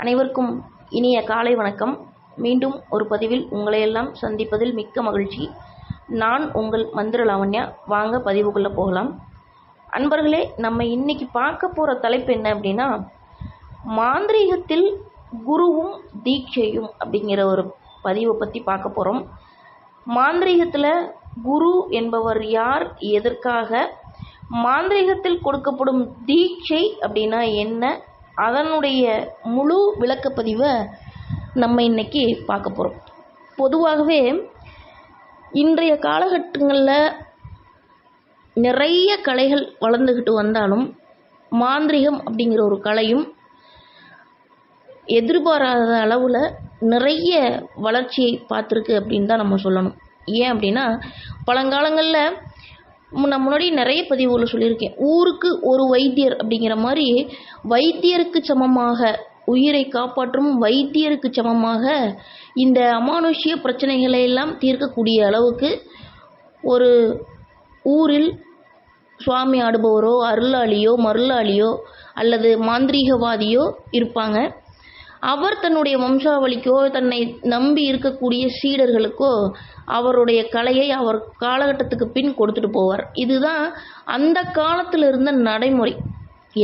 அனைவருக்கும் இனிய காலை வணக்கம். மீண்டும் ஒரு பதிவில் உங்களையெல்லாம் சந்திப்பதில் மிக்க மகிழ்ச்சி. நான் உங்கள் மந்திர லாவண்யா. வாங்க பதிவுக்குள்ளே போகலாம். அன்பர்களே நம்ம இன்னைக்கு பார்க்க போகிற தலைப்பு என்ன அப்படின்னா மாந்திரீகத்தில் குருவும் தீட்சையும் அப்படிங்கிற ஒரு பதிவை பற்றி பார்க்க போகிறோம் மாந்திரீகத்தில் குரு என்பவர் யார்? எதற்காக? மாந்திரீகத்தில் கொடுக்கப்படும் தீட்சை அப்படின்னா என்ன? அதனுடைய முழு விளக்கப்பதிவை நம்ம இன்றைக்கி பார்க்க போகிறோம் பொதுவாகவே இன்றைய காலகட்டங்களில் நிறைய கலைகள் வளர்ந்துக்கிட்டு வந்தாலும் மாந்திரிகம் அப்படிங்கிற ஒரு கலையும் எதிர்பாராத அளவில் நிறைய வளர்ச்சியை பார்த்துருக்கு அப்படின்னு தான் நம்ம சொல்லணும். ஏன் அப்படின்னா பழங்காலங்களில் நான் முன்னாடி நிறைய பதிவுகளில் சொல்லியிருக்கேன். ஊருக்கு ஒரு வைத்தியர் அப்படிங்கிற மாதிரி வைத்தியருக்கு சமமாக உயிரை காப்பாற்றும் வைத்தியருக்கு சமமாக இந்த அமானுஷ்ய பிரச்சனைகளை எல்லாம் தீர்க்கக்கூடிய அளவுக்கு ஒரு ஊரில் சுவாமி ஆடுபவரோ அருளாளியோ மருளாளியோ அல்லது மாந்திரீகவாதியோ இருப்பாங்க. அவர் தன்னுடைய வம்சாவளிக்கோ தன்னை நம்பி இருக்கக்கூடிய சீடர்களுக்கோ அவருடைய கலையை அவர் காலகட்டத்துக்கு பின் கொடுத்துட்டு போவார். இதுதான் அந்த காலத்தில் இருந்த நடைமுறை.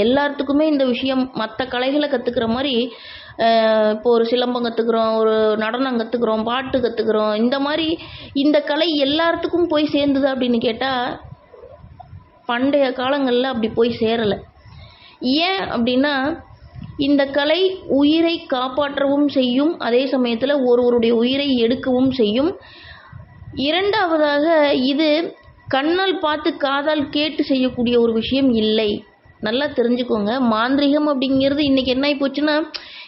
எல்லாத்துக்குமே இந்த விஷயம் மற்ற கலைகளை கற்றுக்கிற மாதிரி இப்போ ஒரு சிலம்பம் கற்றுக்குறோம் ஒரு நடனம் கற்றுக்குறோம் பாட்டு கற்றுக்குறோம் இந்த மாதிரி இந்த கலை எல்லாத்துக்கும் போய் சேர்ந்துதா அப்படின்னு கேட்டால் பண்டைய காலங்களில் அப்படி போய் சேரலை. ஏன் அப்படின்னா இந்த கலை உயிரை காப்பாற்றவும் செய்யும். அதே சமயத்தில் ஒருவருடைய உயிரை எடுக்கவும் செய்யும். இரண்டாவதாக இது கண்ணால் பார்த்து காதால் கேட்டு செய்யக்கூடிய ஒரு விஷயம் இல்லை. நல்லா தெரிஞ்சுக்கோங்க. மாந்திரிகம் அப்படிங்கிறது இன்றைக்கி என்ன ஆகி போச்சுன்னா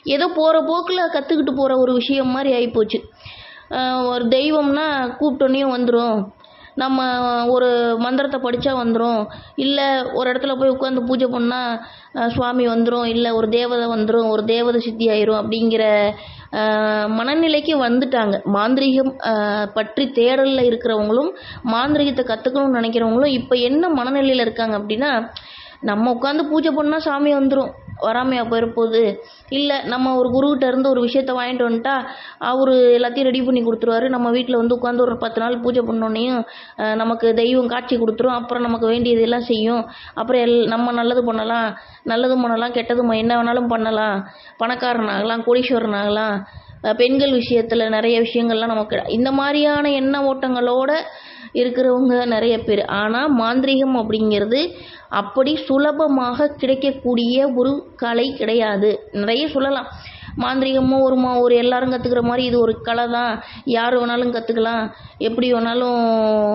ஏதோ போகிற போக்கில் கற்றுக்கிட்டு போகிற ஒரு விஷயம் மாதிரி ஆகிப்போச்சு ஒரு தெய்வம்னா கூப்பிட்டோன்னே வந்துடும் நம்ம ஒரு மந்திரத்தை படித்தா வந்துடும் இல்லை ஒரு இடத்துல போய் உட்காந்து பூஜை பண்ணால் சுவாமி வந்துடும் இல்லை ஒரு தேவதை வந்துடும் ஒரு தேவதை சித்தி ஆயிரும் அப்படிங்கிற மனநிலைக்கு வந்துட்டாங்க. மாந்திரீகம் பற்றி தேடலில் இருக்கிறவங்களும் மாந்திரீகத்தை கற்றுக்கணும்னு நினைக்கிறவங்களும் இப்போ என்ன மனநிலையில் இருக்காங்க அப்படின்னா நம்ம உட்காந்து பூஜை பண்ணால் சாமி வந்துடும் வராமையா போயிருப்போகுது இல்லை நம்ம ஒரு குருக்கிட்ட இருந்து ஒரு விஷயத்த வாங்கிட்டு வந்துட்டா அவர் எல்லாத்தையும் ரெடி பண்ணி கொடுத்துருவாரு. நம்ம வீட்டில் வந்து உட்காந்து ஒரு பத்து நாள் பூஜை பண்ணோன்னையும் நமக்கு தெய்வம் காட்சி கொடுத்துரும். அப்புறம் நமக்கு வேண்டியது எல்லாம் செய்யும். அப்புறம் எல் நம்ம நல்லது பண்ணலாம் நல்லதும் பண்ணலாம் கெட்டதும் என்ன வேணாலும் பண்ணலாம். பணக்காரன் ஆகலாம் கோடீஸ்வரன் ஆகலாம் பெண்கள் விஷயத்தில் நிறைய விஷயங்கள்லாம் நமக்கு இந்த மாதிரியான எண்ண ஓட்டங்களோடு இருக்கிறவங்க நிறைய பேர். ஆனால் மாந்திரீகம் அப்படிங்கிறது அப்படி சுலபமாக கிடைக்கக்கூடிய ஒரு கலை கிடையாது. நிறைய சொல்லலாம். மாந்திரிகமும் ஒரு மா ஒரு எல்லாரும் கற்றுக்கிற மாதிரி இது ஒரு கலை தான் யார் வேணாலும் கற்றுக்கலாம் எப்படி வேணாலும்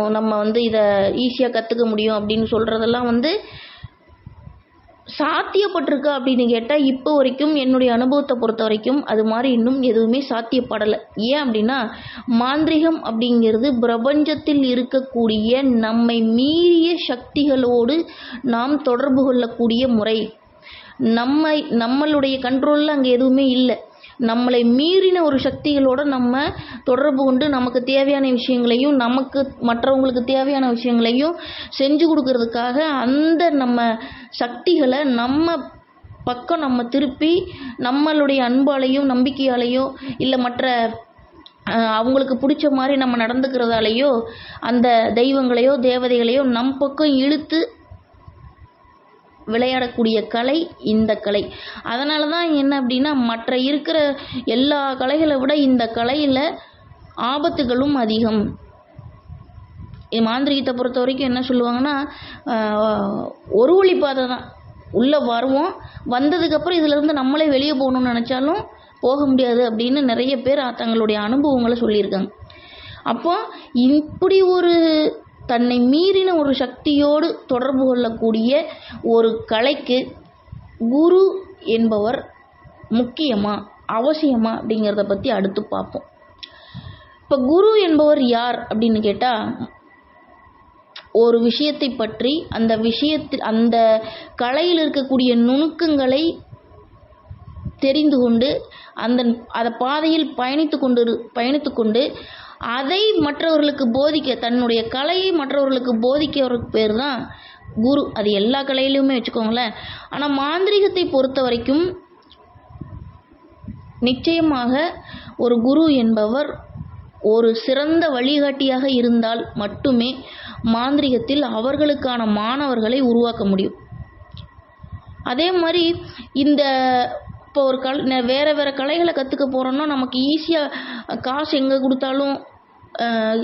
நம்ம வந்து இதை ஈஸியாக கற்றுக்க முடியும் அப்படின்னு சொல்கிறதெல்லாம் வந்து சாத்தியப்பட்டிருக்கா அப்படின்னு கேட்டால் இப்போ வரைக்கும் என்னுடைய அனுபவத்தை பொறுத்த வரைக்கும் அது மாதிரி இன்னும் எதுவுமே சாத்தியப்படலை. ஏன் அப்படின்னா மாந்திரிகம் அப்படிங்கிறது பிரபஞ்சத்தில் இருக்கக்கூடிய நம்மை மீறிய சக்திகளோடு நாம் தொடர்பு கொள்ளக்கூடிய முறை. நம்மை நம்மளுடைய கண்ட்ரோலில் அங்கே எதுவுமே இல்லை. நம்மளை மீறின ஒரு சக்திகளோடு நம்ம தொடர்பு கொண்டு நமக்கு தேவையான விஷயங்களையும் நமக்கு மற்றவங்களுக்கு தேவையான விஷயங்களையும் செஞ்சு கொடுக்கறதுக்காக அந்த நம்ம சக்திகளை நம்ம பக்கம் நம்ம திருப்பி நம்மளுடைய அன்பாலையும் நம்பிக்கையாலேயோ இல்லை மற்ற அவங்களுக்கு பிடிச்ச மாதிரி நம்ம நடந்துக்கிறதாலேயோ அந்த தெய்வங்களையோ தேவதைகளையோ நம் பக்கம் இழுத்து விளையாடக்கூடிய கலை இந்த கலை. அதனால தான் என்ன அப்படின்னா மற்ற இருக்கிற எல்லா கலைகளை விட இந்த கலையில் ஆபத்துகளும் அதிகம். மாந்திரிகத்தை பொறுத்த வரைக்கும் என்ன சொல்லுவாங்கன்னா ஒரு வழி பாதை தான். உள்ளே வருவோம் வந்ததுக்கப்புறம் இதிலேருந்து நம்மளே வெளியே போகணும்னு நினச்சாலும் போக முடியாது அப்படின்னு நிறைய பேர் தங்களுடைய அனுபவங்களை சொல்லியிருக்காங்க. அப்போ இப்படி ஒரு தன்னை மீறின ஒரு சக்தியோடு தொடர்பு கொள்ளக்கூடிய ஒரு கலைக்கு குரு என்பவர் முக்கியமா அவசியமா அப்படிங்கிறத பற்றி அடுத்து பார்ப்போம். இப்போ குரு என்பவர் யார் அப்படின்னு கேட்டால் ஒரு விஷயத்தை பற்றி அந்த விஷயத்தில் அந்த கலையில் இருக்கக்கூடிய நுணுக்கங்களை தெரிந்து கொண்டு அந்த அதை பாதையில் பயணித்து கொண்டு பயணித்து கொண்டு அதை மற்றவர்களுக்கு போதிக்க தன்னுடைய கலையை மற்றவர்களுக்கு போதிக்கிறவருக்கு பேர் தான் குரு. அது எல்லா கலையிலையுமே வச்சுக்கோங்களேன். ஆனால் மாந்திரீகத்தை பொறுத்த வரைக்கும் நிச்சயமாக ஒரு குரு என்பவர் ஒரு சிறந்த வழிகாட்டியாக இருந்தால் மட்டுமே மாந்திரிகத்தில் அவர்களுக்கான மாணவர்களை உருவாக்க முடியும். அதே மாதிரி இந்த இப்போ ஒரு கல் வேறு வேறு கலைகளை கற்றுக்க போகிறோன்னா நமக்கு ஈஸியாக காசு எங்கே கொடுத்தாலும்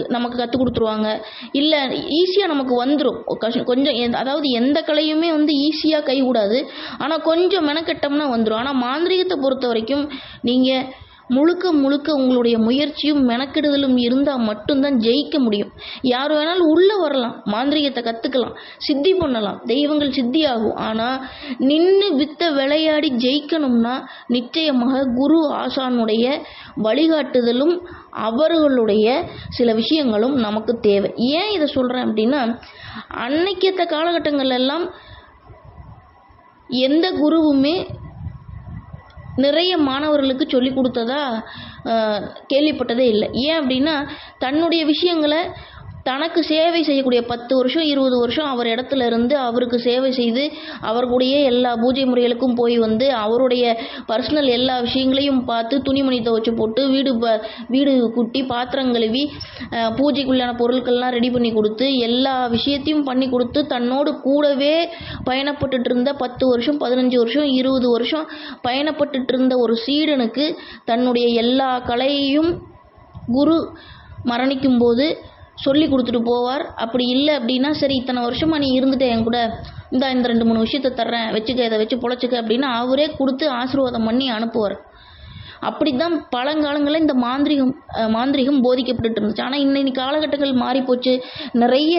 நமக்கு கற்றுக் கொடுத்துருவாங்க. இல்லை ஈஸியாக நமக்கு வந்துடும் கொஞ்சம் எந்த- அதாவது எந்த கலையுமே வந்து ஈஸியாக கைகூடாது ஆனால் கொஞ்சம் மெனக்கெட்டோம்னா வந்துடும் ஆனால் மாந்திரீகத்தை பொறுத்த வரைக்கும் நீங்கள் முழுக்க முழுக்க உங்களுடைய முயற்சியும் மெனக்கெடுதலும் இருந்தால் மட்டும்தான் ஜெயிக்க முடியும். யார் வேணாலும் உள்ளே வரலாம் மாந்திரீகத்தை கற்றுக்கலாம் சித்தி பண்ணலாம் தெய்வங்கள் சித்தி ஆகும் ஆனால் நின்று வித்த விளையாடி ஜெயிக்கணும்னா நிச்சயமாக குரு ஆசானுடைய வழிகாட்டுதலும் அவர்களுடைய சில விஷயங்களும் நமக்கு தேவை. ஏன் இதை சொல்கிறேன் அப்படின்னா அன்னைக்கேற்ற காலகட்டங்கள் எல்லாம் எந்த குருவுமே நிறைய மாணவர்களுக்கு சொல்லிக் கொடுத்ததா கேள்விப்பட்டதே இல்லை. ஏன் அப்படின்னா தன்னுடைய விஷயங்களை தனக்கு சேவை செய்யக்கூடிய பத்து வருஷம் இருபது வருஷம் அவர் இடத்துல இருந்து அவருக்கு சேவை செய்து அவர் கூடயே எல்லா பூஜை முறைகளுக்கும் போய் வந்து அவருடைய பர்சனல் எல்லா விஷயங்களையும் பார்த்து துணிமணி துவைச்சு போட்டு வீடு ப வீடு குட்டி பாத்திரம் கழுவி பூஜைக்குள்ளான பொருட்கள்லாம் ரெடி பண்ணி கொடுத்து எல்லா விஷயத்தையும் பண்ணி கொடுத்து தன்னோடு கூடவே பயணப்பட்டுட்டு இருந்த பத்து வருஷம் பதினஞ்சு வருஷம் இருபது வருஷம் பயணப்பட்டுட்டு இருந்த ஒரு சீடனுக்கு தன்னுடைய எல்லா கலையையும் குரு மரணிக்கும்போது சொல்லி கொடுத்துட்டு போவார். அப்படி இல்லை அப்படின்னா சரி இத்தனை வருஷமாக நீ இருந்துட்ட என் கூட. இந்த இந்த ரெண்டு மூணு விஷயத்த தர்றேன். வச்சுக்க இதை வச்சு பொழைச்சிக்க அப்படின்னு அவரே கொடுத்து ஆசீர்வாதம் பண்ணி அனுப்புவார். அப்படி தான் பழங்காலங்களில் இந்த மாந்திரிகம் மாந்திரிகம் போதிக்கப்பட்டுட்டு இருந்துச்சு. ஆனால் இன்னைக்கு காலகட்டங்கள் மாறி போச்சு நிறைய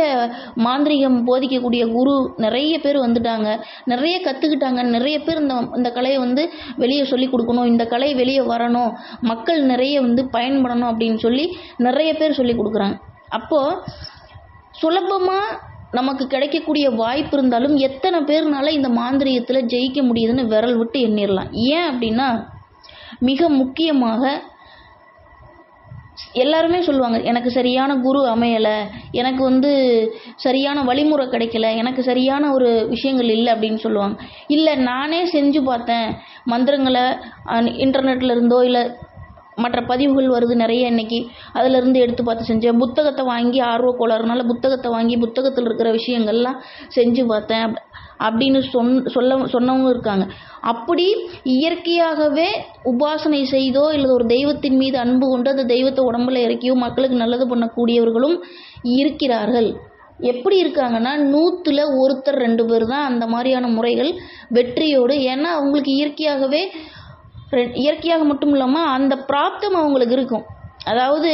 மாந்திரிகம் போதிக்கக்கூடிய குரு நிறைய பேர் வந்துட்டாங்க. நிறைய கற்றுக்கிட்டாங்க நிறைய பேர் இந்த இந்த கலையை வந்து வெளியே சொல்லி கொடுக்கணும். இந்த கலை வெளியே வரணும். மக்கள் நிறைய வந்து பயன்படணும் அப்படின்னு சொல்லி நிறைய பேர் சொல்லி கொடுக்குறாங்க. அப்போது சுலபமாக நமக்கு கிடைக்கக்கூடிய வாய்ப்பு இருந்தாலும் எத்தனை பேர்னால இந்த மாந்திரீகத்தில் ஜெயிக்க முடியுதுன்னு விரல் விட்டு எண்ணிடலாம் ஏன் அப்படின்னா மிக முக்கியமாக எல்லாருமே சொல்லுவாங்க எனக்கு சரியான குரு அமையலை எனக்கு வந்து சரியான வழிமுறை கிடைக்கல எனக்கு சரியான ஒரு விஷயங்கள் இல்லை அப்படின்னு சொல்லுவாங்க. இல்லை நானே செஞ்சு பார்த்தேன் மந்திரங்களை இன்டர்நெட்டில் இருந்தோ இல்லை மற்ற பதிவுகள் வருது நிறைய இன்னைக்கு. அதிலிருந்து எடுத்து பார்த்து செஞ்சேன். புத்தகத்தை வாங்கி ஆர்வ கோளாறுனால புத்தகத்தை வாங்கி புத்தகத்தில் இருக்கிற விஷயங்கள்லாம் செஞ்சு பார்த்தேன். அப்படின்னு சொன் சொல்ல சொன்னவங்க இருக்காங்க. அப்படி இயற்கையாகவே உபாசனை செய்தோ இல்லை ஒரு தெய்வத்தின் மீது அன்பு கொண்டு அந்த தெய்வத்தை உடம்புல இறக்கியோ மக்களுக்கு நல்லது பண்ணக்கூடியவர்களும் இருக்கிறார்கள். எப்படி இருக்காங்கன்னா நூற்றுல ஒருத்தர் ரெண்டு பேர் தான் அந்த மாதிரியான முறைகள் வெற்றியோடு. ஏன்னா அவங்களுக்கு இயற்கையாகவே இயற்கையாக மட்டும் இல்லாமல் அந்த பிராப்தம் அவங்களுக்கு இருக்கும். அதாவது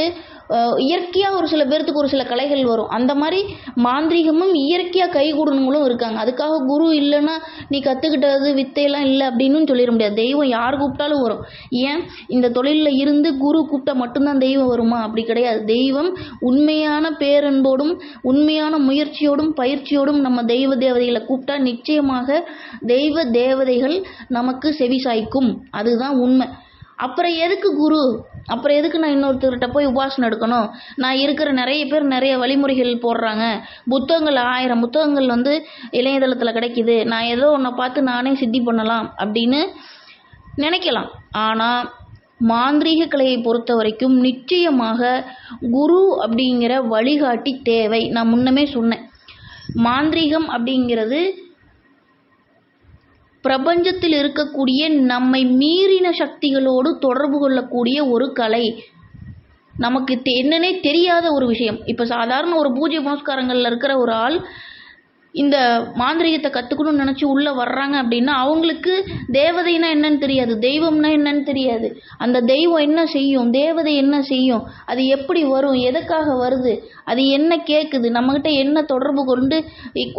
இயற்கையாக ஒரு சில பேர்த்துக்கு ஒரு சில கலைகள் வரும். அந்த மாதிரி மாந்திரீகமும் இயற்கையாக கைகூடணுங்களும் இருக்காங்க. அதுக்காக குரு இல்லைன்னா நீ கற்றுக்கிட்டது வித்தையெல்லாம் இல்லை அப்படின்னு சொல்லிட முடியாது. தெய்வம் யார் கூப்பிட்டாலும் வரும். ஏன்? இந்த தொழிலில் இருந்து குரு கூப்பிட்டா மட்டும்தான் தெய்வம் வருமா? அப்படி கிடையாது. தெய்வம் உண்மையான பேரன்போடும் உண்மையான முயற்சியோடும் பயிற்சியோடும் நம்ம தெய்வ தேவதைகளை கூப்பிட்டா நிச்சயமாக தெய்வ தேவதைகள் நமக்கு செவிசாய்க்கும் அதுதான் உண்மை. அப்புறம் எதுக்கு குரு? அப்புறம் எதுக்கு நான் இன்னொருத்தர்கிட்ட போய் உபாசனை எடுக்கணும்? நான் இருக்கிற நிறைய பேர் நிறைய வழிமுறைகள் போடுறாங்க. புத்தகங்கள் ஆயிரம் புத்தகங்கள் வந்து இணையதளத்தில் கிடைக்குது. நான் ஏதோ ஒன்றை பார்த்து நானே சித்தி பண்ணலாம் அப்படின்னு நினைக்கலாம். ஆனால் மாந்திரீக கலையை பொறுத்த வரைக்கும் நிச்சயமாக குரு அப்படிங்கிற வழிகாட்டி தேவை. நான் முன்னமே சொன்னேன். மாந்திரீகம் அப்படிங்கிறது பிரபஞ்சத்தில் இருக்கக்கூடிய நம்மை மீறின சக்திகளோடு தொடர்பு கொள்ளக்கூடிய ஒரு கலை. நமக்கு தெ- என்னன்னே தெரியாத ஒரு விஷயம். இப்போ சாதாரண ஒரு பூஜை புனஸ்காரங்களில் இருக்கிற ஒரு ஆள் இந்த மாந்திரீகத்தை கற்றுக்கணும்னு நினச்சி உள்ளே வர்றாங்க அப்படின்னா அவங்களுக்கு தேவதைனா என்னன்னு தெரியாது. தெய்வம்னா என்னன்னு தெரியாது. அந்த தெய்வம் என்ன செய்யும்? தேவதை என்ன செய்யும்? அது எப்படி வரும்? எதுக்காக வருது? அது என்ன கேட்குது நம்மக்கிட்ட என்ன தொடர்பு கொண்டு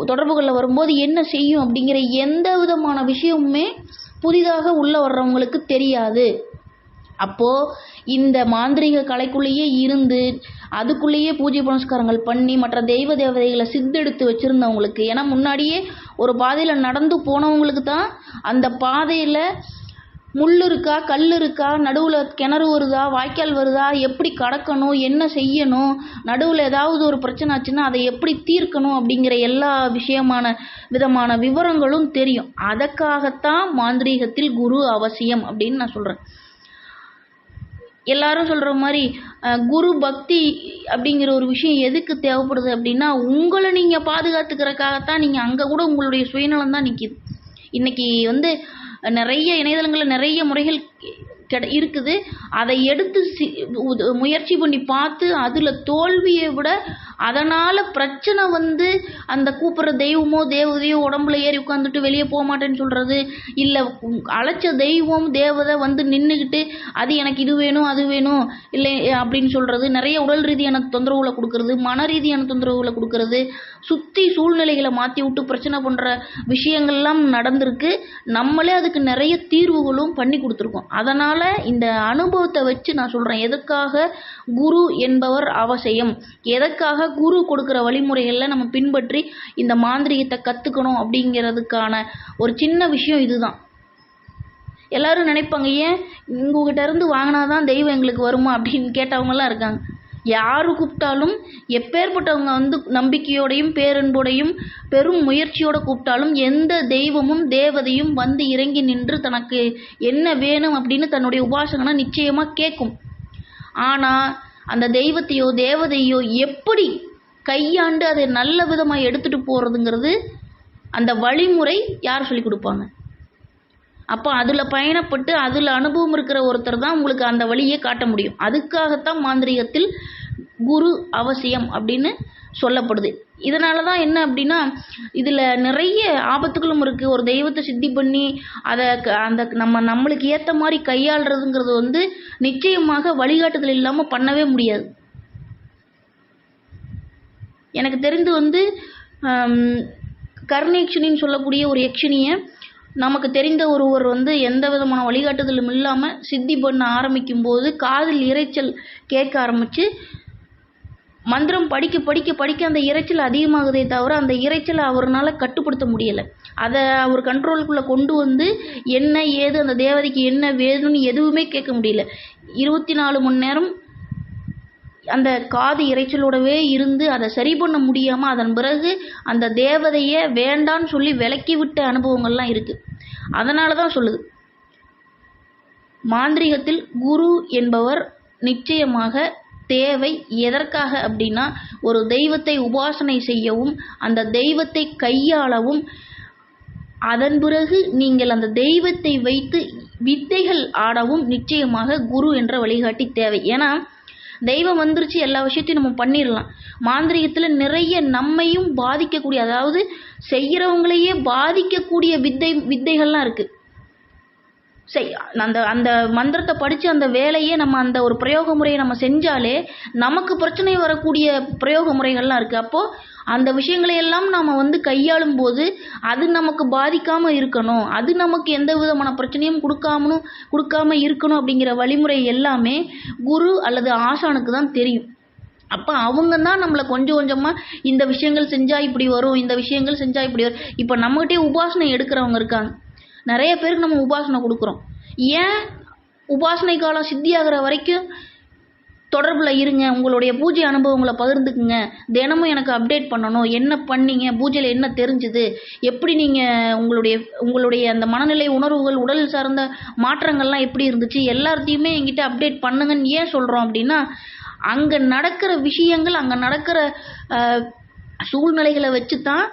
தொடர்பு கொள்ள வரும்போது என்ன செய்யும் அப்படிங்கிற எந்த விதமான விஷயமுமே புதிதாக உள்ளே வர்றவங்களுக்கு தெரியாது. அப்போது இந்த மாந்திரீக கலைக்குள்ளேயே இருந்து அதுக்குள்ளேயே பூஜை புனஸ்காரங்கள் பண்ணி மற்ற தெய்வ தேவதைகளை சித்தெடுத்து வச்சுருந்தவங்களுக்கு ஏன்னா முன்னாடியே ஒரு பாதையில் நடந்து போனவங்களுக்கு தான் அந்த பாதையில் முள் இருக்கா கல் இருக்கா நடுவில் கிணறு வருதா வாய்க்கால் வருதா எப்படி கடக்கணும் என்ன செய்யணும் நடுவில் ஏதாவது ஒரு பிரச்சனை ஆச்சுன்னா அதை எப்படி தீர்க்கணும் அப்படிங்கிற எல்லா விஷயமான விதமான விவரங்களும் தெரியும். அதற்காகத்தான் மாந்திரீகத்தில் குரு அவசியம் அப்படின்னு நான் சொல்கிறேன் எல்லாரும் சொல்கிற மாதிரி குரு பக்தி அப்படிங்கிற ஒரு விஷயம் எதுக்கு தேவைப்படுது அப்படின்னா உங்களை நீங்கள் பாதுகாத்துக்கிறக்காகத்தான் நீங்கள் அங்கே கூட உங்களுடைய சுயநலம் தான் நிற்கிது இன்னைக்கு வந்து நிறைய இணையதளங்களில் நிறைய முறைகள் கிட இருக்குது. அதை எடுத்து சி உத- முயற்சி பண்ணி பார்த்து அதில் தோல்வியை விட அதனால் பிரச்சனை வந்து அந்த கூப்பிட்ற தெய்வமோ தேவதையோ உடம்புல ஏறி உட்காந்துட்டு வெளியே போக மாட்டேன்னு சொல்கிறது இல்லை அழைச்ச தெய்வம் தேவதை வந்து நின்றுக்கிட்டு அது எனக்கு இது வேணும் அது வேணும் இல்லை அப்படின்னு சொல்கிறது நிறைய உடல் ரீதியான தொந்தரவுகளை கொடுக்கறது மன ரீதியான தொந்தரவுகளை கொடுக்கறது சுற்றி சூழ்நிலைகளை மாற்றி விட்டு பிரச்சனை பண்ணுற விஷயங்கள்லாம் நடந்திருக்கு. நம்மளே அதுக்கு நிறைய தீர்வுகளும் பண்ணி கொடுத்துருக்கோம். அதனால் இந்த அனுபவத்தை வச்சு நான் சொல்கிறேன் எதுக்காக குரு என்பவர் அவசியம்? எதற்காக குரு கொடுக்குற வழிமுறைகளில் நம்ம பின்பற்றி இந்த மாந்திரிகத்தை கற்றுக்கணும் அப்படிங்கிறதுக்கான ஒரு சின்ன விஷயம் இதுதான். எல்லாரும் நினைப்பாங்க ஏன் உங்ககிட்ட இருந்து வாங்கினா தான் தெய்வம் எங்களுக்கு வருமா? அப்படின்னு கேட்டவங்கலாம் இருக்காங்க. யார் கூப்பிட்டாலும் எப்பேற்பட்டவங்க வந்து நம்பிக்கையோடையும் பேரன்போடையும் பெரும் முயற்சியோட கூப்பிட்டாலும் எந்த தெய்வமும் தேவதையும் வந்து இறங்கி நின்று தனக்கு என்ன வேணும் அப்படின்னு தன்னுடைய உபாசகனை நிச்சயமாக கேட்கும் ஆனால் அந்த தெய்வத்தையோ தேவதையோ எப்படி கையாண்டு அதை நல்ல விதமாக எடுத்துகிட்டு போகிறதுங்கிறது அந்த வழிமுறை யார் சொல்லி கொடுப்பாங்க? அப்போ அதில் பயணப்பட்டு அதில் அனுபவம் இருக்கிற ஒருத்தர் தான் உங்களுக்கு அந்த வழியை காட்ட முடியும். அதுக்காகத்தான் மாந்திரீகத்தில் குரு அவசியம் அப்படின்னு சொல்லப்படுது. இதனால தான் என்ன அப்படின்னா இதில் நிறைய ஆபத்துகளும் இருக்குது ஒரு தெய்வத்தை சித்தி பண்ணி அதை க- அந்த நம்ம நம்மளுக்கு ஏற்ற மாதிரி கையாளுறதுங்கிறது வந்து நிச்சயமாக வழிகாட்டுதல் இல்லாமல் பண்ணவே முடியாது. எனக்கு தெரிந்து வந்து ஆம், கர்ணயக்ஷினின்னு சொல்லக்கூடிய ஒரு யக்ஷினியை நமக்கு தெரிந்த ஒருவர் வந்து எந்த விதமான வழிகாட்டுதலும் இல்லாமல் சித்தி பண்ண ஆரம்பிக்கும் போது காதில் இரைச்சல் கேட்க ஆரம்பித்து மந்திரம் படிக்க படிக்க படிக்க அந்த இரைச்சல் அதிகமாகுதே தவிர அந்த இரைச்சலை அவர்னால கட்டுப்படுத்த முடியலை. அதை அவர் கண்ட்ரோலுக்குள்ளே கொண்டு வந்து என்ன ஏது அந்த தேவதைக்கு என்ன வேணும்னு எதுவுமே கேட்க முடியல. இருபத்தி நாலு மணி நேரம் அந்த காது இரைச்சலோடவே இருந்து அதை சரி பண்ண முடியாமல் அதன் பிறகு அந்த தேவதையை வேண்டான்னு சொல்லி விலக்கி விட்ட அனுபவங்கள்லாம் இருக்குது அதனால தான் சொல்லுது. மாந்திரீகத்தில் குரு என்பவர் நிச்சயமாக தேவை எதற்காக அப்படின்னா ஒரு தெய்வத்தை உபாசனை செய்யவும் அந்த தெய்வத்தை கையாளவும் அதன் பிறகு நீங்கள் அந்த தெய்வத்தை வைத்து வித்தைகள் ஆடவும் நிச்சயமாக குரு என்ற வழிகாட்டி தேவை. ஏன்னா தெய்வம் வந்துருச்சு எல்லா விஷயத்தையும் நம்ம பண்ணிடலாம். மாந்திரிகத்தில் நிறைய நம்மையும் பாதிக்கக்கூடிய அதாவது செய்கிறவங்களையே பாதிக்கக்கூடிய வித்தை வித்தைகள்லாம் இருக்குது செய் அந்த அந்த மந்திரத்தை படித்து அந்த வேலையே நம்ம அந்த ஒரு பிரயோக முறையை நம்ம செஞ்சாலே நமக்கு பிரச்சனை வரக்கூடிய பிரயோக முறைகள்லாம் இருக்குது அப்போது அந்த விஷயங்களை எல்லாம் நாம் வந்து கையாளும் போது அது நமக்கு பாதிக்காமல் இருக்கணும். அது நமக்கு எந்த விதமான பிரச்சனையும் கொடுக்காமனும் கொடுக்காம இருக்கணும் அப்படிங்கிற வழிமுறை எல்லாமே குரு அல்லது ஆசானுக்கு தான் தெரியும். அப்போ அவங்க தான் நம்மளை கொஞ்சம் கொஞ்சமாக இந்த விஷயங்கள் செஞ்சால் இப்படி வரும் இந்த விஷயங்கள் செஞ்சால் இப்படி வரும். இப்போ நம்மகிட்டே உபாசனை எடுக்கிறவங்க இருக்காங்க. நிறைய பேருக்கு நம்ம உபாசனை கொடுக்குறோம். ஏன் உபாசனை காலம் சித்தியாகிற வரைக்கும் தொடர்பில் இருங்க உங்களுடைய பூஜை அனுபவங்களை பகிர்ந்துக்குங்க. தினமும் எனக்கு அப்டேட் பண்ணணும். என்ன பண்ணீங்க? பூஜையில் என்ன தெரிஞ்சுது? எப்படி நீங்கள் உங்களுடைய உங்களுடைய அந்த மனநிலை உணர்வுகள் உடல் சார்ந்த மாற்றங்கள்லாம் எப்படி இருந்துச்சு? எல்லாத்தையுமே என்கிட்ட அப்டேட் பண்ணுங்கன்னு ஏன் சொல்கிறோம் அப்படின்னா அங்கே நடக்கிற விஷயங்கள் அங்கே நடக்கிற சூழ்நிலைகளை வச்சு தான்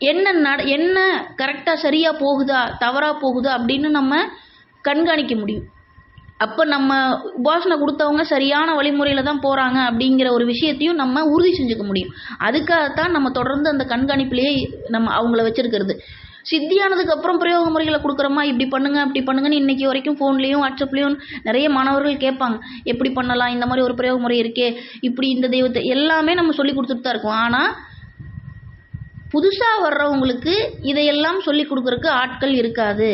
என்ன நட என்ன கரெக்டாக சரியாக போகுதா தவறாக போகுதா அப்படின்னு நம்ம கண்காணிக்க முடியும். அப்போ நம்ம உபாசனை கொடுத்தவங்க சரியான வழிமுறையில் தான் போகிறாங்க அப்படிங்கிற ஒரு விஷயத்தையும் நம்ம உறுதி செஞ்சுக்க முடியும். அதுக்காகத்தான் நம்ம தொடர்ந்து அந்த கண்காணிப்பிலேயே நம்ம அவங்கள வச்சுருக்கிறது. சித்தியானதுக்கு அப்புறம் பிரயோக முறைகளை கொடுக்குறோமா? இப்படி பண்ணுங்க அப்படி பண்ணுங்கன்னு இன்னைக்கு வரைக்கும் ஃபோன்லேயும் வாட்ஸ்அப்லேயும் நிறைய மாணவர்கள் கேட்பாங்க. எப்படி பண்ணலாம்? இந்த மாதிரி ஒரு பிரயோக முறை இருக்கே. இப்படி இந்த தெய்வத்தை எல்லாமே நம்ம சொல்லி கொடுத்துட்டு தான் இருக்கோம். ஆனால் புதுசாக வர்றவங்களுக்கு இதையெல்லாம் சொல்லி கொடுக்குறக்கு ஆட்கள் இருக்காது.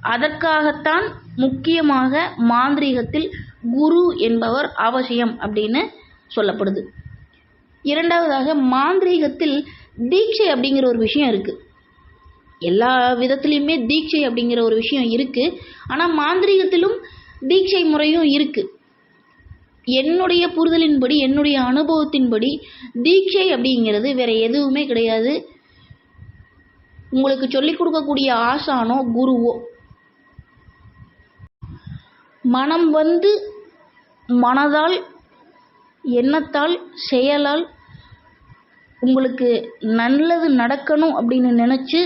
அதற்காகத்தான் முக்கியமாக மாந்திரீகத்தில் குரு என்பவர் அவசியம் அப்படின்னு சொல்லப்படுது. இரண்டாவதாக மாந்திரீகத்தில் தீட்சை அப்படிங்கிற ஒரு விஷயம் இருக்குது எல்லா விதத்துலேயுமே தீட்சை அப்படிங்கிற ஒரு விஷயம் இருக்குது ஆனால் மாந்திரீகத்திலும் தீட்சை முறையும் இருக்குது என்னுடைய புரிதலின்படி என்னுடைய அனுபவத்தின்படி தீட்சை அப்படிங்கிறது வேற எதுவுமே கிடையாது. உங்களுக்கு சொல்லிக் கொடுக்கக்கூடிய ஆசானோ குருவோ. மனம் வந்து மனதால் எண்ணத்தால் செயலால் உங்களுக்கு நல்லது நடக்கணும் அப்படின்னு நினச்சி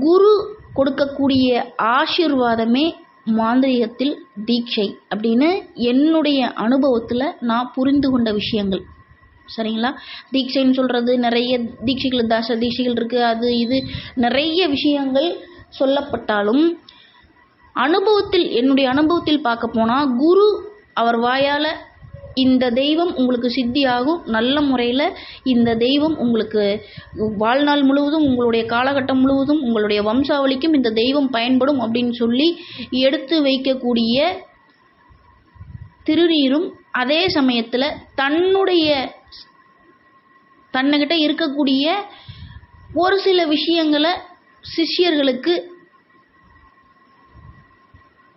குரு கொடுக்கக்கூடிய ஆசீர்வாதமே மாந்திரீகத்தில் தீட்சை அப்படின்னு என்னுடைய அனுபவத்தில் நான் புரிந்து கொண்ட விஷயங்கள். சரிங்களா? தீட்சைன்னு சொல்கிறது நிறைய தீட்சைகள் தச தீட்சைகள் இருக்குது அது இது. நிறைய விஷயங்கள் சொல்லப்பட்டாலும் அனுபவத்தில் என்னுடைய அனுபவத்தில் பார்க்க போனால் குரு அவர் வாயால் இந்த தெய்வம் உங்களுக்கு சித்தியாகும். நல்ல முறையில் இந்த தெய்வம் உங்களுக்கு வாழ்நாள் முழுவதும் உங்களுடைய காலகட்டம் முழுவதும் உங்களுடைய வம்சாவளிக்கும் இந்த தெய்வம் பயன்படும் அப்படின்னு சொல்லி எடுத்து வைக்கக்கூடிய திருநீரும் அதே சமயத்தில் தன்னுடைய தன்னுக்கிட்ட இருக்கக்கூடிய ஒரு சில விஷயங்களை சிஷ்யர்களுக்கு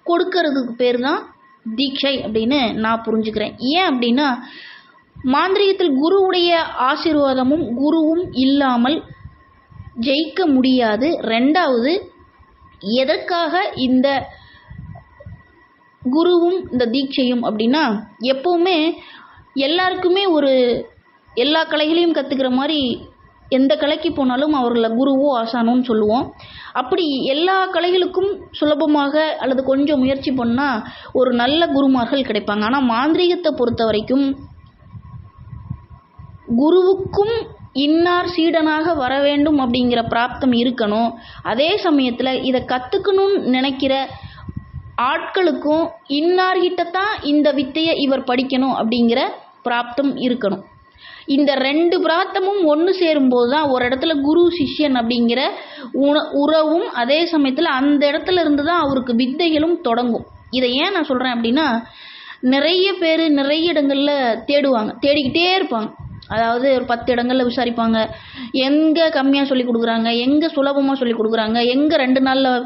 கொடுக்கறதுக்கு பேர் தான் தீட்சை அப்படின்னு நான் புரிஞ்சுக்கிறேன். ஏன் அப்படின்னா மாந்திரிகத்தில் குருவுடைய ஆசீர்வாதமும் குருவும் இல்லாமல் ஜெயிக்க முடியாது. ரெண்டாவது எதற்காக இந்த குருவும் இந்த தீட்சையும் அப்படின்னா எப்போவுமே எல்லாருக்குமே ஒரு எல்லா கலைகளையும் கற்றுக்கிற மாதிரி எந்த கலைக்கு போனாலும் அவர்களை குருவோ ஆசானோன்னு சொல்லுவோம். அப்படி எல்லா கலைகளுக்கும் சுலபமாக அல்லது கொஞ்சம் முயற்சி பண்ணால் ஒரு நல்ல குருமார்கள் கிடைப்பாங்க. ஆனால் மாந்திரீகத்தை பொறுத்த வரைக்கும் குருவுக்கும் இன்னார் சீடனாக வர வேண்டும் அப்படிங்கிற பிராப்தம் இருக்கணும். அதே சமயத்தில் இதை கற்றுக்கணும்னு நினைக்கிற ஆட்களுக்கும் இன்னார்கிட்ட தான் இந்த வித்தையை இவர் படிக்கணும் அப்படிங்கிற பிராப்தம் இருக்கணும். இந்த ரெண்டு பிராத்தமும் ஒன்று சேரும்போது தான் ஒரு இடத்துல குரு சிஷ்யன் அப்படிங்கிற உண உறவும் அதே சமயத்தில் அந்த இடத்துல இருந்து தான் அவருக்கு வித்தைகளும் தொடங்கும். இதை ஏன் நான் சொல்கிறேன் அப்படின்னா நிறைய பேர் நிறைய இடங்களில் தேடுவாங்க தேடிக்கிட்டே இருப்பாங்க. அதாவது ஒரு பத்து இடங்களில் விசாரிப்பாங்க. எங்கே கம்மியாக சொல்லி கொடுக்குறாங்க எங்கே சுலபமாக சொல்லி கொடுக்குறாங்க எங்கே ரெண்டு நாளில்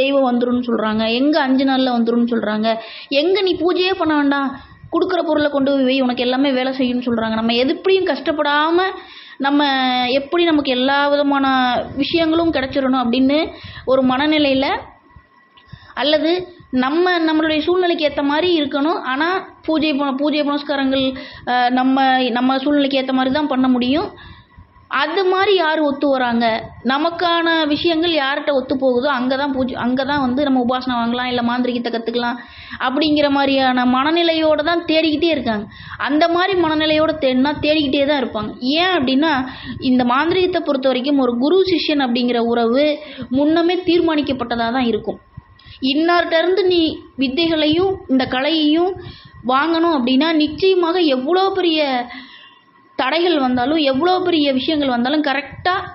தெய்வம் வந்துடும் சொல்கிறாங்க எங்கே அஞ்சு நாளில் வந்துடும் சொல்கிறாங்க எங்கே நீ பூஜையே பண்ண வேண்டாம் கொடுக்குற பொருளை கொண்டு போய் வை உனக்கு எல்லாமே வேலை செய்யும்னு சொல்கிறாங்க நம்ம எப்படியும் கஷ்டப்படாமல் நம்ம எப்படி நமக்கு எல்லா விதமான விஷயங்களும் கிடச்சிடணும் அப்படின்னு ஒரு மனநிலையில் அல்லது நம்ம நம்மளுடைய சூழ்நிலைக்கு ஏற்ற மாதிரி இருக்கணும். ஆனால் பூஜை பூஜை புனஸ்காரங்கள் நம்ம நம்ம சூழ்நிலைக்கு ஏற்ற மாதிரி தான் பண்ண முடியும். அது மாதிரி யார் ஒத்து வராங்க? நமக்கான விஷயங்கள் யார்கிட்ட ஒத்து போகுதோ அங்கே தான் பூஜை அங்கே தான் வந்து நம்ம உபாசனை வாங்கலாம் இல்லை மாந்திரிகத்தை கற்றுக்கலாம் அப்படிங்கிற மாதிரியான மனநிலையோடு தான் தேடிக்கிட்டே இருக்காங்க. அந்த மாதிரி மனநிலையோடு தேடினா தேடிக்கிட்டே தான் இருப்பாங்க. ஏன் அப்படின்னா இந்த மாந்திரிகத்தை பொறுத்த வரைக்கும் ஒரு குரு சிஷ்யன் அப்படிங்கிற உறவு முன்னமே தீர்மானிக்கப்பட்டதாக தான் இருக்கும். இன்னார்ட்டருந்து நீ வித்தைகளையும் இந்த கலையையும் வாங்கணும் அப்படின்னா நிச்சயமாக எவ்வளோ பெரிய தடைகள் வந்தாலும் எவ்வளோ பெரிய விஷயங்கள் வந்தாலும் கரெக்டாக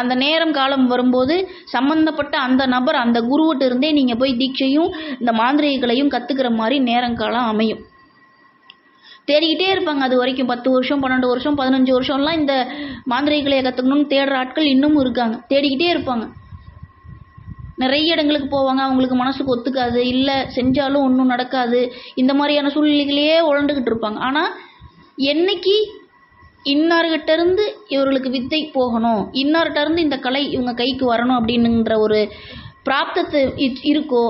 அந்த நேரம் காலம் வரும்போது சம்மந்தப்பட்ட அந்த நபர் அந்த குருவிட்ட இருந்தே நீங்கள் போய் தீட்சையும் இந்த மாந்திரிகளையும் கற்றுக்கிற மாதிரி நேரம் காலம் அமையும். தேடிக்கிட்டே இருப்பாங்க. அது வரைக்கும் பத்து வருஷம் பன்னெண்டு வருஷம் பதினஞ்சு வருஷம்லாம் இந்த மாந்திரிகளையை கற்றுக்கணும்னு தேடுற ஆட்கள் இன்னமும் இருக்காங்க. தேடிக்கிட்டே இருப்பாங்க. நிறைய இடங்களுக்கு போவாங்க. அவங்களுக்கு மனசுக்கு ஒத்துக்காது. இல்லை செஞ்சாலும் ஒன்றும் நடக்காது. இந்த மாதிரியான சூழ்நிலைகளையே உழண்டுக்கிட்டு இருப்பாங்க. ஆனால் என்னைக்கு இன்னார்கிட்ட இருந்து இவர்களுக்கு வித்தை போகணும். இன்னார்கிட்ட இருந்து இந்த கலை இவங்க கைக்கு வரணும் அப்படின்னுங்கிற ஒரு பிராப்தத்து இருக்கோ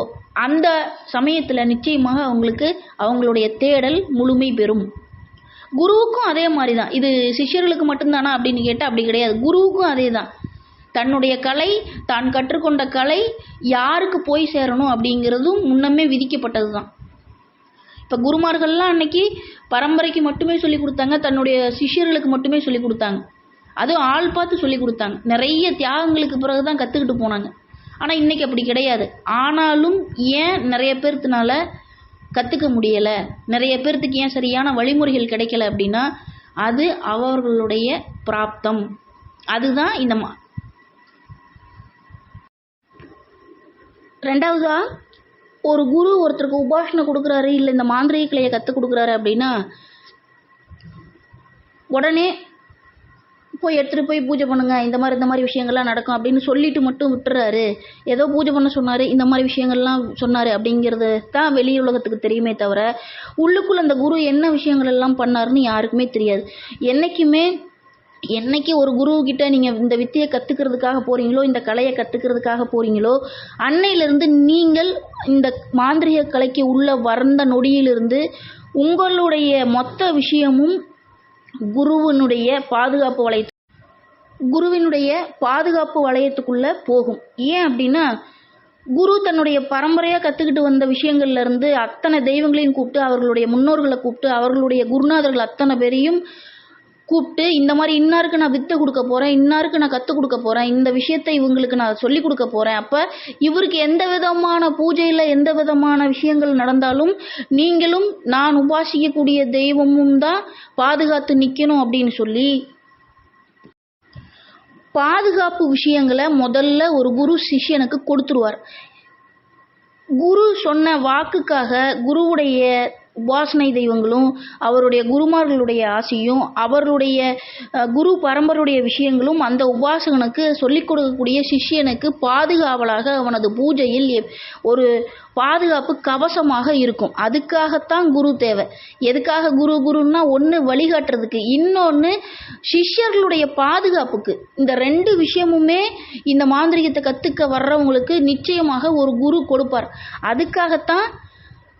அந்த சமயத்தில் நிச்சயமாக அவங்களுக்கு அவங்களுடைய தேடல் முழுமை பெறும். குருவுக்கும் அதே மாதிரி தான் இது சிஷ்யர்களுக்கு மட்டும்தானா அப்படின்னு கேட்டால் அப்படி கிடையாது. குருவுக்கும் அதே தான் தன்னுடைய கலை தான் கற்றுக்கொண்ட கலை யாருக்கு போய் சேரணும் அப்படிங்கிறதும் முன்னமே விதிக்கப்பட்டது தான் இப்போ குருமார்கள்லாம் அன்னைக்கு பரம்பரைக்கு மட்டுமே சொல்லி கொடுத்தாங்க தன்னுடைய சிஷ்யர்களுக்கு மட்டுமே சொல்லி கொடுத்தாங்க. அதுவும் ஆள் பார்த்து சொல்லி கொடுத்தாங்க. நிறைய தியாகங்களுக்கு பிறகு தான் கற்றுக்கிட்டு போனாங்க. ஆனால் இன்னைக்கு அப்படி கிடையாது. ஆனாலும் ஏன் நிறைய பேர்த்துனால கற்றுக்க முடியலை? நிறைய பேர்த்துக்கு ஏன் சரியான வழிமுறைகள் கிடைக்கல அப்படின்னா அது அவர்களுடைய பிராப்தம். அதுதான் இந்த மா ரெண்டாவதா? ஒரு குரு ஒருத்தருக்கு உபாஷனை கொடுக்குறாரு இல்லை இந்த மாந்திரிக கலையை கற்றுக் கொடுக்குறாரு அப்படின்னா உடனே போய் எடுத்துகிட்டு போய் பூஜை பண்ணுங்கள் இந்த மாதிரி இந்த மாதிரி விஷயங்கள்லாம் நடக்கும் அப்படின்னு சொல்லிட்டு மட்டும் விட்டுறாரு. ஏதோ பூஜை பண்ண சொன்னார் இந்த மாதிரி விஷயங்கள்லாம் சொன்னார் அப்படிங்கிறது தான் வெளி உலகத்துக்கு தெரியுமே தவிர உள்ளுக்குள்ளே அந்த குரு என்ன விஷயங்கள் எல்லாம் பண்ணாருன்னு யாருக்குமே தெரியாது. என்றைக்குமே என்னைக்கு ஒரு குரு கிட்ட நீங்கள் இந்த வித்தையை கற்றுக்கிறதுக்காக போகிறீங்களோ இந்த கலையை கற்றுக்கிறதுக்காக போகிறீங்களோ அன்னையிலிருந்து நீங்கள் இந்த மாந்திரிக கலைக்கு உள்ள வந்த நொடியிலிருந்து உங்களுடைய மொத்த விஷயமும் குருவினுடைய பாதுகாப்பு வளைய குருவினுடைய பாதுகாப்பு வளையத்துக்குள்ளே போகும். ஏன் அப்படின்னா குரு தன்னுடைய பரம்பரையாக கற்றுக்கிட்டு வந்த விஷயங்கள்ல இருந்து அத்தனை தெய்வங்களையும் கூப்பிட்டு அவர்களுடைய முன்னோர்களை கூப்பிட்டு அவர்களுடைய குருநாதர்கள் அத்தனை பேரையும் கூப்பிட்டு இந்த மாதிரி இன்னாருக்கு நான் வித்தை கொடுக்க போகிறேன் இன்னாருக்கு நான் கற்றுக் கொடுக்க போகிறேன் இந்த விஷயத்தை இவங்களுக்கு நான் சொல்லி கொடுக்க போகிறேன் அப்போ இவருக்கு எந்த விதமான பூஜையில் எந்த விதமான விஷயங்கள் நடந்தாலும் நீங்களும் நான் உபாசிக்கக்கூடிய தெய்வமும் தான் பாதுகாத்து நிற்கணும் அப்படின்னு சொல்லி பாதுகாப்பு விஷயங்களை முதல்ல ஒரு குரு சிஷ்யனுக்கு கொடுத்துருவார். குரு சொன்ன வாக்குக்காக குருவுடைய உபாசனை தெய்வங்களும் அவருடைய குருமார்களுடைய ஆசையும் அவர்களுடைய குரு பரம்பரையுடைய விஷயங்களும் அந்த உபாசகனுக்கு சொல்லிக் கொடுக்கக்கூடிய சிஷ்யனுக்கு பாதுகாவலாக அவனது பூஜையில் ஒரு பாதுகாப்பு கவசமாக இருக்கும். அதுக்காகத்தான் குரு தேவை. எதுக்காக குரு? குருன்னா ஒன்று வழிகாட்டுறதுக்கு. இன்னொன்று சிஷ்யர்களுடைய பாதுகாப்புக்கு. இந்த ரெண்டு விஷயமுமே இந்த மாந்திரிகத்தை கற்றுக்க வர்றவங்களுக்கு நிச்சயமாக ஒரு குரு கொடுப்பார். அதுக்காகத்தான்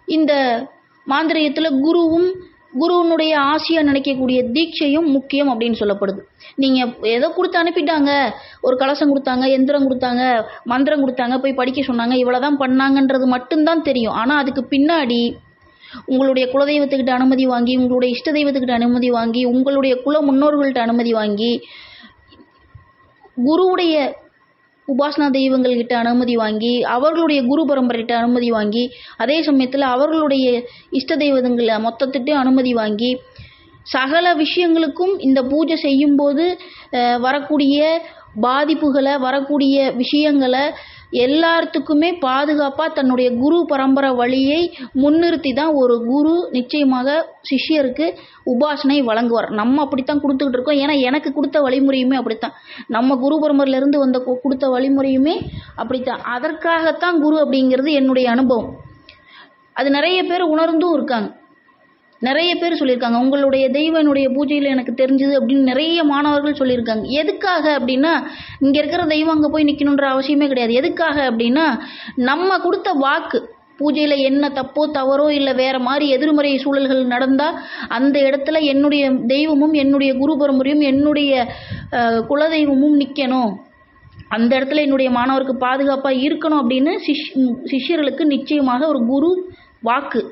இந்த மாந்திரியத்தில் குருவும் குருவனுடைய ஆசையாக நினைக்கக்கூடிய தீட்சையும் முக்கியம் அப்படின்னு சொல்லப்படுது. நீங்கள் ஏதோ கொடுத்து அனுப்பிட்டாங்க ஒரு கலசம் கொடுத்தாங்க எந்திரம் கொடுத்தாங்க மந்திரம் கொடுத்தாங்க போய் படிக்க சொன்னாங்க இவ்வளோ தான் பண்ணாங்கன்றது மட்டும்தான் தெரியும். ஆனால் அதுக்கு பின்னாடி உங்களுடைய குலதெய்வத்துக்கிட்ட அனுமதி வாங்கி உங்களுடைய இஷ்ட தெய்வத்துக்கிட்ட அனுமதி வாங்கி உங்களுடைய குல முன்னோர்கள்ட்ட அனுமதி வாங்கி குருவுடைய உபாசனா தெய்வங்கள்கிட்ட அனுமதி வாங்கி அவர்களுடைய குரு பரம்பரைகிட்ட அனுமதி வாங்கி அதே சமயத்தில் அவர்களுடைய இஷ்ட தெய்வங்களை மொத்தத்திட்டையும் அனுமதி வாங்கி சகல விஷயங்களுக்கும் இந்த பூஜை செய்யும்போது வரக்கூடிய பாதிப்புகளை வரக்கூடிய விஷயங்களை எல்லாத்துக்குமே பாதுகாப்பாக தன்னுடைய குரு பரம்பரை வழியை முன்னிறுத்தி தான் ஒரு குரு நிச்சயமாக சிஷ்யருக்கு உபாசனை வழங்குவார். நம்ம அப்படித்தான் கொடுத்துக்கிட்டு இருக்கோம். ஏன்னா எனக்கு கொடுத்த வழிமுறையுமே அப்படித்தான். நம்ம குரு பரம்பரையிலேருந்து வந்த கொடுத்த வழிமுறையுமே அப்படித்தான். அதற்காகத்தான் குரு அப்படிங்கிறது என்னுடைய அனுபவம். அது நிறைய பேர் உணர்ந்தும் இருக்காங்க. நிறைய பேர் சொல்லியிருக்காங்க உங்களுடைய தெய்வனுடைய பூஜையில் எனக்கு தெரிஞ்சுது அப்படின்னு நிறைய மாணவர்கள் சொல்லியிருக்காங்க. எதுக்காக அப்படின்னா இங்கே இருக்கிற தெய்வம் அங்கே போய் நிற்கணுன்ற அவசியமே கிடையாது. எதுக்காக அப்படின்னா நம்ம கொடுத்த வாக்கு பூஜையில் என்ன தப்போ தவறோ இல்லை வேறு மாதிரி எதிர்மறை சூழல்கள் நடந்தால் அந்த இடத்துல என்னுடைய தெய்வமும் என்னுடைய குரு பரம்பரையும் என்னுடைய குலதெய்வமும் நிற்கணும் அந்த இடத்துல என்னுடைய மாணவருக்கு பாதுகாப்பாக இருக்கணும் அப்படின்னு சிஷ் சிஷ்யர்களுக்கு நிச்சயமாக ஒரு குரு வாக்கு.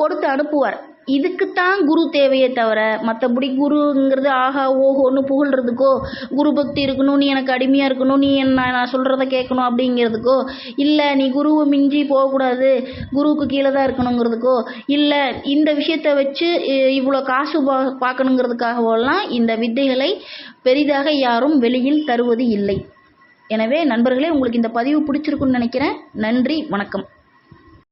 கொடுத்து அனுப்புவார். இதுக்குத்தான் குரு தேவையே தவிர மற்றபடி குருங்கிறது ஆஹா ஓஹோன்னு புகழ்றதுக்கோ குரு பக்தி இருக்கணும் நீ எனக்கு அடிமையாக இருக்கணும் நீ என்ன நான் சொல்கிறத கேட்கணும் அப்படிங்கிறதுக்கோ இல்லை நீ குருவை மிஞ்சி போகக்கூடாது குருவுக்கு கீழே தான் இருக்கணுங்கிறதுக்கோ இல்லை இந்த விஷயத்தை வச்சு இவ்வளோ காசு பா பார்க்கணுங்கிறதுக்காகவெல்லாம் இந்த வித்தைகளை பெரிதாக யாரும் வெளியில் தருவது இல்லை. எனவே நண்பர்களே உங்களுக்கு இந்த பதிவு பிடிச்சிருக்குன்னு நினைக்கிறேன். நன்றி வணக்கம்.